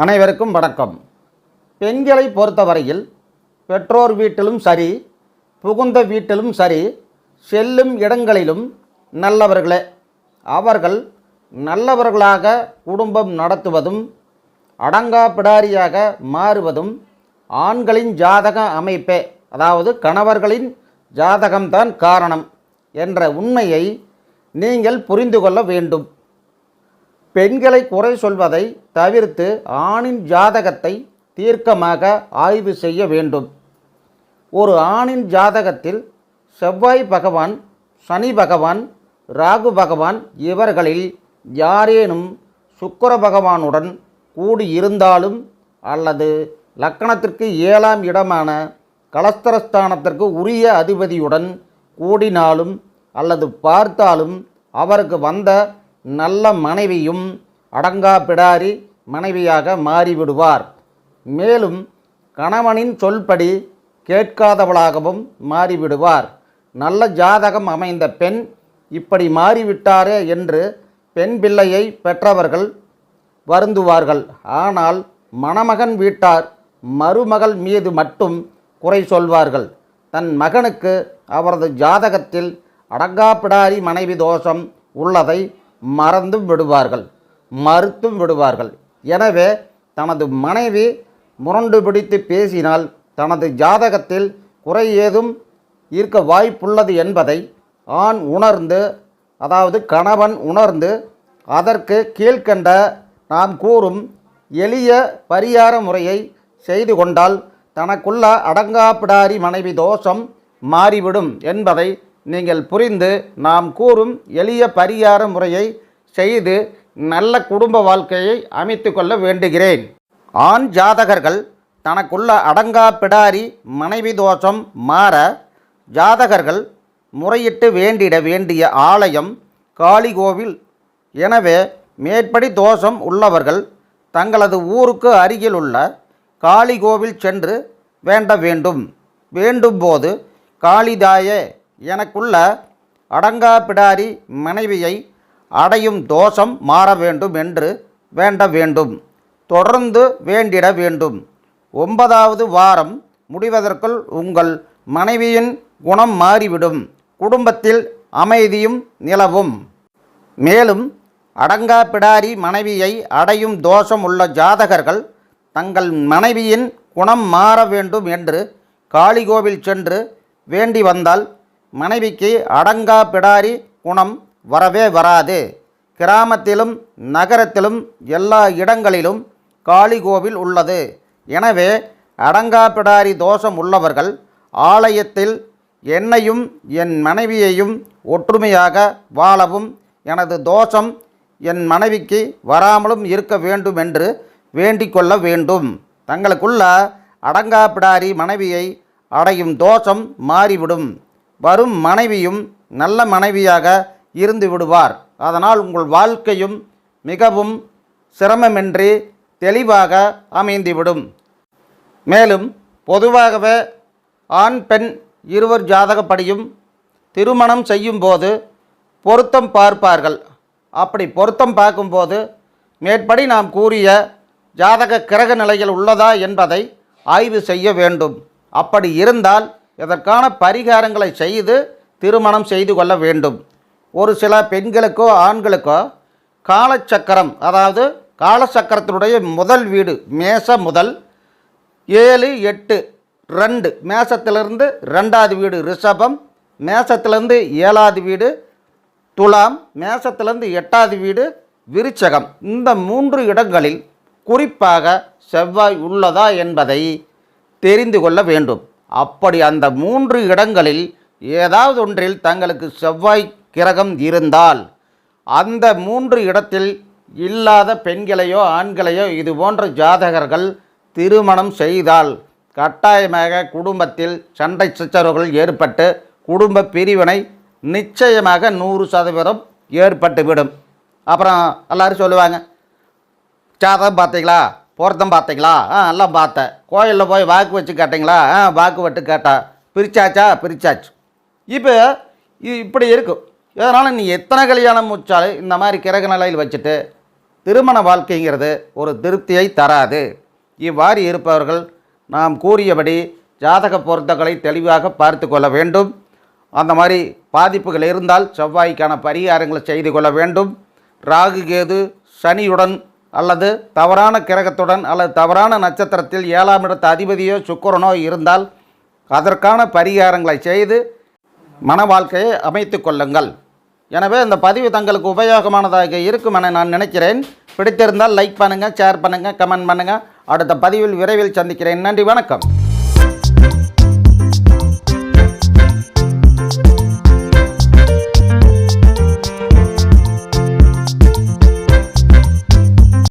அனைவருக்கும் வணக்கம். பெண்களை பொறுத்தவரையில் பெற்றோர் வீட்டிலும் சரி புகுந்த வீட்டிலும் சரி செல்லும் இடங்களிலும் நல்லவர்களே. அவர்கள் நல்லவர்களாக குடும்பம் நடத்துவதும் அடங்கா பிடாரியாக மாறுவதும் ஆண்களின் ஜாதக அமைப்பே. அதாவது கணவர்களின் ஜாதகம்தான் காரணம் என்ற உண்மையை நீங்கள் புரிந்து கொள்ள வேண்டும். பெண்களை குறை சொல்வதை தவிர்த்து ஆணின் ஜாதகத்தை தீர்க்கமாக ஆய்வு செய்ய வேண்டும். ஒரு ஆணின் ஜாதகத்தில் செவ்வாய் பகவான் சனி பகவான் ராகு பகவான் இவர்களில் யாரேனும் சுக்கர பகவானுடன் கூடியிருந்தாலும் அல்லது லக்கணத்திற்கு ஏழாம் இடமான கலஸ்தரஸ்தானத்திற்கு உரிய அதிபதியுடன் கூடினாலும் அல்லது பார்த்தாலும் அவருக்கு வந்த நல்ல மனைவியும் அடங்கா பிடாரி மனைவியாக மாறிவிடுவார். மேலும் கணவனின் சொல்படி கேட்காதவளாகவும் மாறிவிடுவார். நல்ல ஜாதகம் அமைந்த பெண் இப்படி மாறிவிட்டாரே என்று பெண் பிள்ளையை பெற்றவர்கள் வருந்துவார்கள். ஆனால் மணமகன் வீட்டார் மருமகள் மீது மட்டும் குறை சொல்வார்கள். தன் மகனுக்கு அவரது ஜாதகத்தில் அடங்காப்பிடாரி மனைவி தோஷம் உள்ளதை மறந்தும் விடுவார்கள் மறுத்தும் விடுவார்கள். எனவே தனது மனைவி முரண்டு பிடித்து பேசினால் தனது ஜாதகத்தில் குறை ஏதும் இருக்க வாய்ப்புள்ளது என்பதை ஆண் உணர்ந்து அதாவது கணவன் உணர்ந்து அதற்கு கீழ்கண்ட நாம் கூறும் எளிய பரிகார முறையை செய்து கொண்டால் தனக்குள்ள அடங்காப்பிடாரி மனைவி தோஷம் மாறிவிடும் என்பதை நீங்கள் புரிந்து நாம் கூறும் எளிய பரிகார முறையை செய்து நல்ல குடும்ப வாழ்க்கையை அமைத்து கொள்ள வேண்டுகிறேன். ஆண் ஜாதகர்கள் தனக்குள்ள அடங்கா பிடாரி மனைவி தோஷம் மாற ஜாதகர்கள் முறையிட்டு வேண்டிட வேண்டிய ஆலயம் காளிகோவில். எனவே மேற்படி தோஷம் உள்ளவர்கள் தங்களது ஊருக்கு அருகில் உள்ள காளிகோவில் சென்று வேண்ட வேண்டும். வேண்டும்போது காளிதாயே எனக்குள்ள அடங்கா பிடாரி மனைவியை அடையும் தோஷம் மாற வேண்டும் என்று வேண்ட வேண்டும். தொடர்ந்து வேண்டிட வேண்டும். ஒன்பதாவது வாரம் முடிவதற்குள் உங்கள் மனைவியின் குணம் மாறிவிடும். குடும்பத்தில் அமைதியும் நிலவும். மேலும் அடங்கா பிடாரி மனைவியை அடையும் தோஷம் உள்ள ஜாதகர்கள் தங்கள் மனைவியின் குணம் மாற வேண்டும் என்று காளிகோவில் சென்று வேண்டி வந்தால் மனைவிக்கு அடங்கா பிடாரி குணம் வரவே வராது. கிராமத்திலும் நகரத்திலும் எல்லா இடங்களிலும் காளிகோவில் உள்ளது. எனவே அடங்கா பிடாரி தோஷம் உள்ளவர்கள் ஆலயத்தில் என்னையும் என் மனைவியையும் ஒற்றுமையாக வாழவும் எனது தோஷம் என் மனைவிக்கு வராமலும் இருக்க வேண்டும் என்று வேண்டிக் கொள்ள வேண்டும். தங்களுக்குள்ள அடங்கா பிடாரி மனைவியை அடையும் தோஷம் மாறிவிடும். வரும் மனைவியும் நல்ல மனைவியாக இருந்து விடுவார். அதனால் உங்கள் வாழ்க்கையும் மிகவும் சிரமமின்றி தெளிவாக அமைந்துவிடும். மேலும் பொதுவாகவே ஆண் பெண் இருவர் ஜாதகப்படியும் திருமணம் செய்யும்போது பொருத்தம் பார்ப்பார்கள். அப்படி பொருத்தம் பார்க்கும்போது மேற்படி நாம் கூறிய ஜாதக கிரக நிலைகள் உள்ளதா என்பதை ஆய்வு செய்ய வேண்டும். அப்படி இருந்தால் இதற்கான பரிகாரங்களை செய்து திருமணம் செய்து கொள்ள வேண்டும். ஒரு சில பெண்களுக்கோ ஆண்களுக்கோ காலச்சக்கரம் அதாவது காலச்சக்கரத்தினுடைய முதல் வீடு மேச முதல் ஏழு எட்டு ரெண்டு மேசத்திலிருந்து ரெண்டாவது வீடு ரிஷபம் மேசத்திலிருந்து ஏழாவது வீடு துலாம் மேசத்திலிருந்து எட்டாவது வீடு விருச்சகம். இந்த மூன்று இடங்களில் குறிப்பாக செவ்வாய் உள்ளதா என்பதை தெரிந்து கொள்ள வேண்டும். அப்படி அந்த மூன்று இடங்களில் ஏதாவது ஒன்றில் தங்களுக்கு செவ்வாய் கிரகம் இருந்தால் அந்த மூன்று இடத்தில் இல்லாத பெண்களையோ ஆண்களையோ இது போன்ற ஜாதகர்கள் திருமணம் செய்தால் கட்டாயமாக குடும்பத்தில் சண்டை சச்சரவுகள் ஏற்பட்டு குடும்ப பிரிவினை நிச்சயமாக நூறு சதவீதம் ஏற்பட்டுவிடும். அப்புறம் எல்லோரும் சொல்லுவாங்க ஜாதகம் பார்த்தீங்களா? பொருத்தம் பார்த்தீங்களா? ஆ எல்லாம் பார்த்தேன். கோயிலில் போய் வாக்கு வச்சு கேட்டிங்களா? ஆ வாக்கு வட்டு கேட்டா பிரிச்சாச்சா? பிரிச்சாச்சு. இப்போ இ- இப்படி இருக்கும் இதனால் நீ எத்தனை கல்யாணம் முடிச்சாலும் இந்த மாதிரி கிரக நிலையில் வச்சுட்டு திருமண வாழ்க்கைங்கிறது ஒரு திருப்தியை தராது. இவ்வாறு இருப்பவர்கள் நாம் கூறியபடி ஜாதக பொருத்தங்களை தெளிவாக பார்த்து கொள்ள வேண்டும். அந்த மாதிரி பாதிப்புகள் இருந்தால் செவ்வாய்க்கான பரிகாரங்களை செய்து கொள்ள வேண்டும். ராகு கேது சனியுடன் அல்லது தவறான கிரகத்துடன் அல்லது தவறான நட்சத்திரத்தில் ஏழாம் இடத்து அதிபதியோ சுக்கரனோ இருந்தால் அதற்கான பரிகாரங்களை செய்து மன வாழ்க்கையை அமைத்து கொள்ளுங்கள். எனவே இந்த பதிவு தங்களுக்கு உபயோகமானதாக இருக்கும் என நான் நினைக்கிறேன். பிடித்திருந்தால் லைக் பண்ணுங்கள் ஷேர் பண்ணுங்கள் கமெண்ட் பண்ணுங்கள் அடுத்த பதிவில் விரைவில் சந்திக்கிறேன். நன்றி வணக்கம்.